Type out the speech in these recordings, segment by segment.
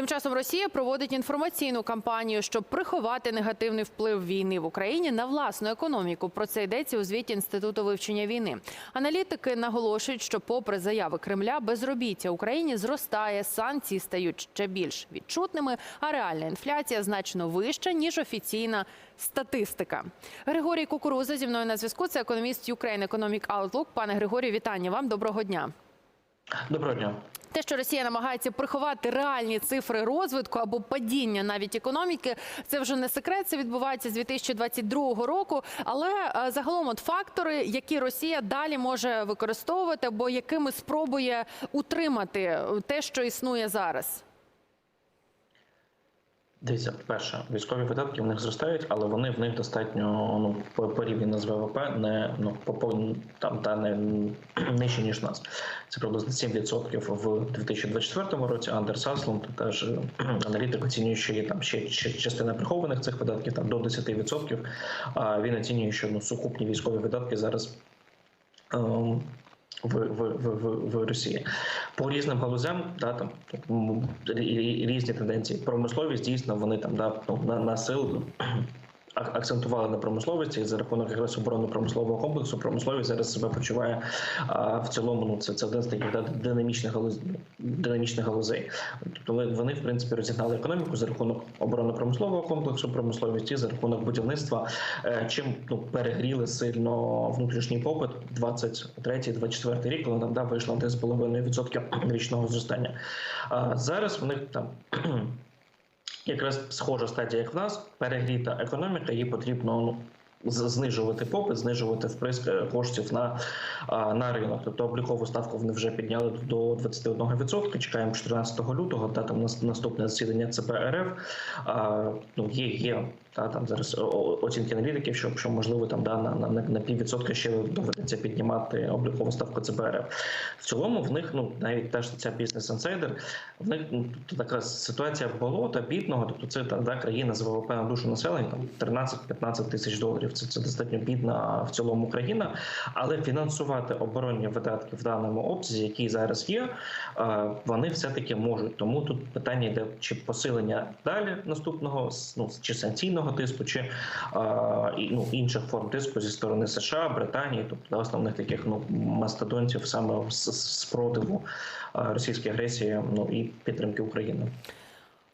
Тим часом Росія проводить інформаційну кампанію, щоб приховати негативний вплив війни в Україні на власну економіку. Про це йдеться у звіті інституту вивчення війни. Аналітики наголошують, що, попри заяви Кремля, безробіття Україні зростає, санкції стають ще більш відчутними, а реальна інфляція значно вища ніж офіційна статистика. Григорій Кукуруза зі мною на зв'язку. Це економіст Ukraine Economic Outlook. Пане Григорію, вітання вам. Доброго дня. Доброго дня. Те, що Росія намагається приховати реальні цифри розвитку або падіння навіть економіки, це вже не секрет. Це відбувається з 2022 року. Але е, загалом, от фактори, які Росія далі може використовувати, або якими спробує утримати те, що існує зараз. Дивіться, перше, військові видатки в них зростають, але вони в них достатньо ну по- порівняно з ВВП, не ну по там та не нижче ніж нас. Це приблизно 7% в 2024 році. Андер Саслун теж аналітик оцінює, що є там ще, частина прихованих цих видатків там до 10%. А він оцінює, що ну сукупні військові видатки зараз. В, в, в, в, Росії по різним галузям, да там різні тенденції. Промисловість дійсно вони там да ну, на, на силу ак- акцентували на промисловості і за рахунок якраз оборонно-промислового комплексу. Промисловість зараз себе почуває а, в цілому. Ну це це один з таких да, динамічних галуз, динамічних галузей. Тобто вони, в принципі розігнали економіку за рахунок оборонно-промислового комплексу промисловості за рахунок будівництва, е, чим ну перегріли сильно внутрішній попит 23-24 рік, коли нам да, вийшло на 3,5% річного зростання. А зараз в них там. Якраз схожа стадія, як в нас, перегріта економіка, їй потрібно ну, знижувати попит, знижувати вприск е, коштів на, на ринок. Тобто облікову ставку вони вже підняли до 21%. Чекаємо 14 лютого, та там наступне засідання ЦБ РФ. Ну, є, є та там зараз оцінки аналітиків, що, що можливо там да, на, на, на, піввідсотка ще доведеться піднімати облікову ставку ЦБ РФ. В цілому в них ну навіть теж ця бізнес інсайдер, в них ну, така ситуація болота, бідного, тобто це та да, країна з ВВП на душу населення там 13-15 тисяч доларів. Це, це достатньо бідна в цілому країна, але фінансувати оборонні видатки в даному обсязі, які зараз є, е, вони все-таки можуть. Тому тут питання йде чи посилення далі наступного ну, чи санкційного тиску, чи ну, інших форм тиску зі сторони США, Британії, тобто основних таких ну мастодонтів саме спротиву російській агресії, ну і підтримки України.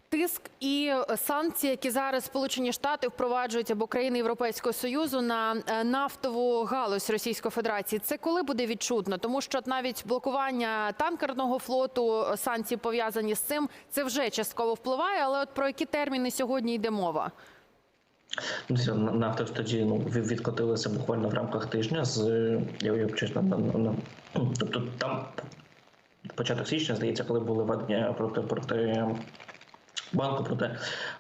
Тиск і санкції, які зараз Сполучені Штати впроваджують або країни Європейського союзу на е, нафтову галузь Російської Федерації. Це коли буде відчутно? Тому що навіть блокування танкерного флоту, санкції пов'язані з цим, це вже частково впливає. Але от про які терміни сьогодні йде мова? Ну, на- тоді ну від- відкотилися буквально в рамках тижня з я чесно, на, на, на, тобто там початок січня, здається, коли були введення проти проти. Банку проти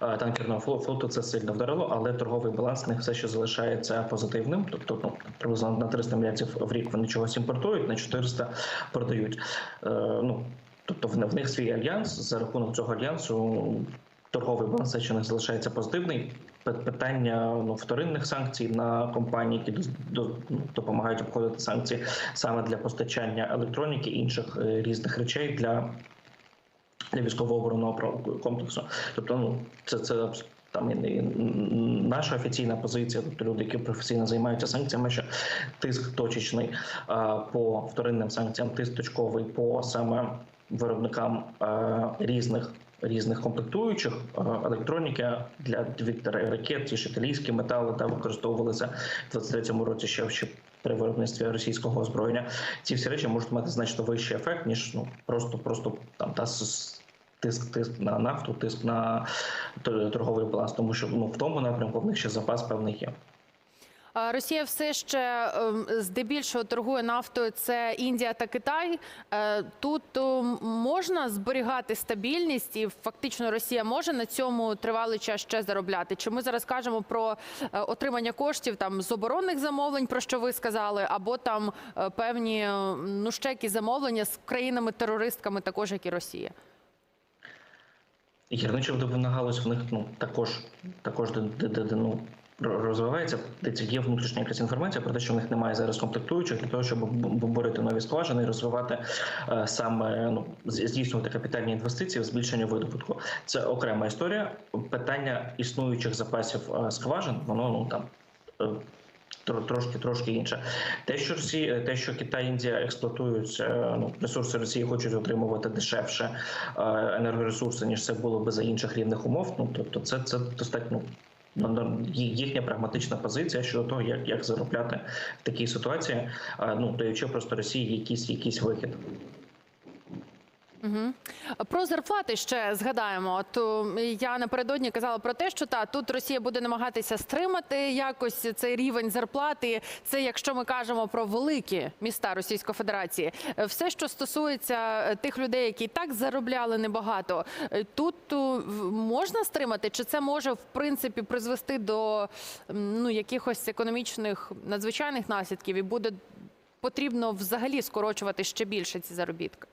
е, танкерного флоту це сильно вдарило, але торговий баланс них все ще залишається позитивним. Тобто, ну приблизно на 300 мільярдів в рік вони чогось імпортують, на 400 продають. Е, ну тобто в них свій альянс за рахунок цього альянсу торговий баланс не залишається позитивний. Пи- Питання ну, вторинних санкцій на компанії, які ну, допомагають обходити санкції саме для постачання електроніки і інших е, різних речей для, для військово-оборонного комплексу. Тобто, ну це це там і- наша офіційна позиція, тобто люди, які професійно займаються санкціями, що тиск точечний по вторинним санкціям, тиск точковий по саме виробникам різних. Різних комплектуючих е, електроніки для ракет, ті ж італійські метали та використовувалися в 23-му році ще ще при виробництві російського озброєння. Ці всі речі можуть мати значно вищий ефект ніж ну просто просто там та тиск тиск на нафту, тиск на торговий баланс, тому що ну в тому напрямку в них ще запас певний є. Росія все ще ем, здебільшого торгує нафтою. Це Індія та Китай. Е, Тут ем, можна зберігати стабільність, і фактично Росія може на цьому тривалий час ще заробляти. Чи ми зараз кажемо про е, отримання коштів там з оборонних замовлень, про що ви сказали, або там е, певні е, ну ще якісь замовлення з країнами-терористками, також як і Росія? Гірничо видобувна галузь в них ну також також ну розвивається. Дивіться, є внутрішня якась інформація про те, що в них немає зараз комплектуючих для того, щоб борити нові скважини і розвивати е, саме ну здійснювати капітальні інвестиції в збільшення видобутку. Це окрема історія. Питання існуючих запасів е, скважин, воно ну там. е, Трошки трошки інше. Те, що Росія, те, що Китай, Індія експлуатують ну, ресурси Росії, хочуть отримувати дешевше енергоресурси, ніж це було би за інших рівних умов. Ну тобто, це це достатньо їхня прагматична позиція щодо того, як, як заробляти в такій ситуації, ну даючи просто Росії якийсь якийсь вихід. Про зарплати ще згадаємо. От о, я напередодні казала про те, що та тут Росія буде намагатися стримати якось цей рівень зарплати. Це якщо ми кажемо про великі міста Російської Федерації, Е, все, що стосується е, тих людей, які так заробляли небагато, е, тут можна стримати, чи це може в принципі призвести до ну якихось економічних надзвичайних наслідків, і буде потрібно взагалі скорочувати ще більше ці заробітки.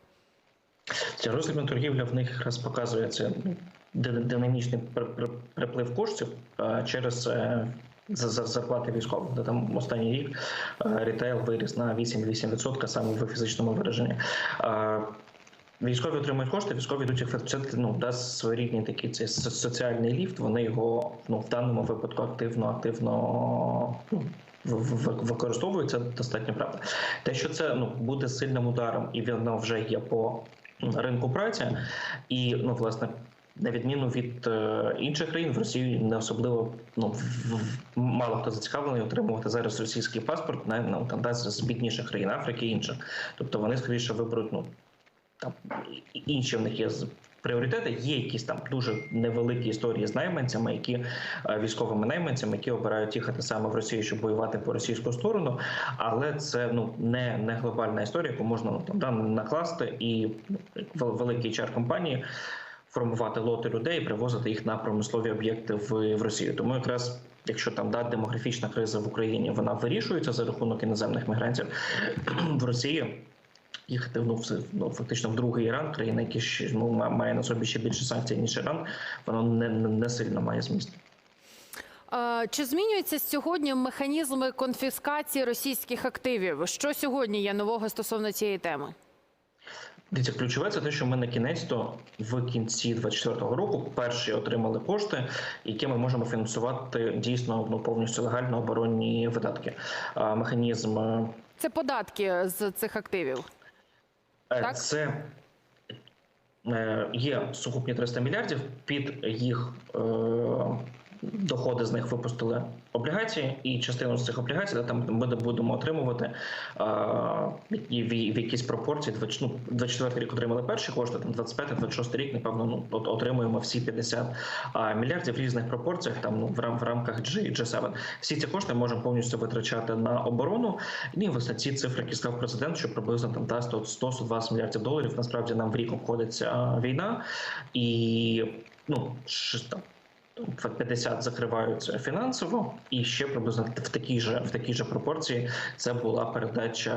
Ця роздрібна торгівля в них якраз показує це ну, динамічний при- при- приплив коштів через е, за- за- зарплати військових. Там останній рік е, рітейл виріс на 8-8% саме в фізичному вираженні. Військові отримують кошти, військові йдуть їх це ну, дасть своєрідний такий цей соціальний ліфт. Вони його ну в даному випадку активно активно ну, використовують. Це достатньо правда. Те, що це ну буде сильним ударом, і воно вже є по ринку праці, і ну власне. На відміну від е, інших країн, в Росії не особливо ну мало хто зацікавлений отримувати зараз російський паспорт на ну, там з бідніших країн Африки і інших. Тобто вони скоріше виберуть ну там інші в них є пріоритети. Є якісь там дуже невеликі історії з найманцями, які е, військовими найманцями, які обирають їхати саме в Росію, щоб воювати по російську сторону. Але це ну не, не глобальна історія, яку можна ну, там да, накласти і ну, великий чар компанії. Формувати лоти людей, привозити їх на промислові об'єкти в, в Росію. Тому якраз якщо там да, демографічна криза в Україні вона вирішується за рахунок іноземних мігрантів в Росії. Їхати ну, все, ну, фактично в другий Іран, країна, яка ну, ма- має на собі ще більше санкцій, ніж Іран, воно не, не, не сильно має зміст. Чи змінюються сьогодні механізми конфіскації російських активів? Що сьогодні є нового стосовно цієї теми? Дивіться, ключове це те, що ми на кінець то в кінці 24-го року перші отримали кошти, які ми можемо фінансувати дійсно ну, повністю легально оборонні видатки. А, механізм е, Це податки з цих активів. Е, Так. Це е, є сукупні 300 мільярдів. Під їх е, доходи з них випустили облігації, і частину з цих облігацій де там ми будемо отримувати е, і в, в якійсь пропорції. 20, ну, 24 рік отримали перші кошти, там 25-26 рік, напевно, ну от отримуємо всі 50 а, мільярдів в різних пропорціях. Там ну в, рам, в рамках G, G7. Всі ці кошти можемо повністю витрачати на оборону. І власне ці цифри, які сказав президент, що приблизно там та 100-120 мільярдів доларів. Насправді нам в рік обходиться війна, і ну там. 50 закриваються фінансово, і ще приблизно в такій же в такій же пропорції це була передача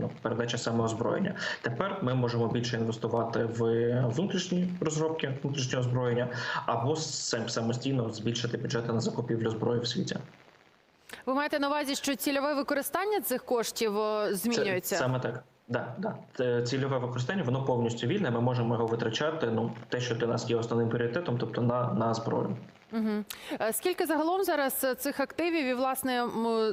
ну, передача саме озброєння. Тепер ми можемо більше інвестувати в внутрішні розробки, внутрішнього озброєння, або самостійно збільшити бюджети на закупівлю зброї в світі. Ви маєте на увазі, що цільове використання цих коштів змінюється? Це, саме так. Да, да. Цільове використання воно повністю вільне. Ми можемо його витрачати. Ну те, що для нас є основним пріоритетом, тобто на, на зброю. Угу. Скільки загалом зараз е, цих активів, і власне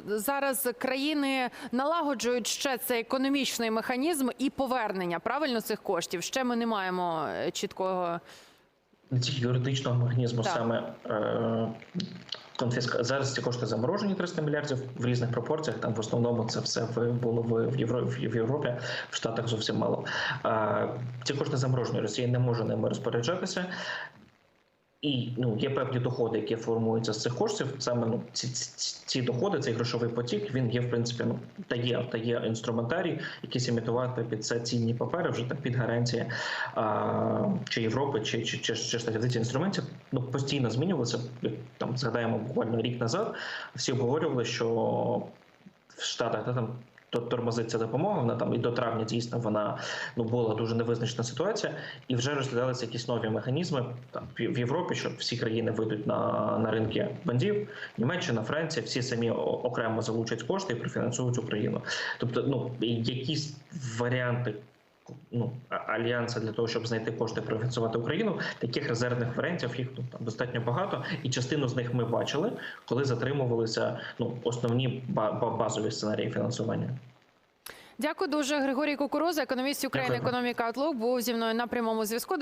зараз країни налагоджують ще цей економічний механізм і повернення правильно цих коштів? Ще ми не маємо е, чіткого. не тільки юридичного механізму, Так. саме е, конфіска зараз ці кошти заморожені 300 мільярдів в різних пропорціях. Там в основному це все було в, в Європі, в Європі, в Штатах зовсім мало. Е, ці кошти заморожені. Росія не може ними розпоряджатися. І ну є певні доходи, які формуються з цих коштів. Саме ну ці, ці, доходи, цей грошовий потік, він є в принципі ну дає, дає інструментарій, який імітувати під це цінні папери, вже там під гарантії а, чи Європи, чи чи, чи, чи штатів. Ці інструменти ну постійно змінювалися. Там згадаємо буквально рік назад. Всі обговорювали, що в Штатах та там тормозиться допомога. Вона там і до травня дійсно вона ну була дуже невизначена ситуація, і вже розглядалися якісь нові механізми там в Європі, що всі країни вийдуть на, на ринки бандів. Німеччина, Франція, всі самі окремо залучать кошти і профінансують Україну. Тобто, ну якісь варіанти. Ну, альянса для того, щоб знайти кошти профінансувати Україну, таких резервних варіантів їх ну, там достатньо багато, і частину з них ми бачили, коли затримувалися ну основні ба- ба- базові сценарії фінансування. Дякую дуже. Григорій Кукуруза, економіст України, Дякую. економіка Атлук був зі мною на прямому зв'язку.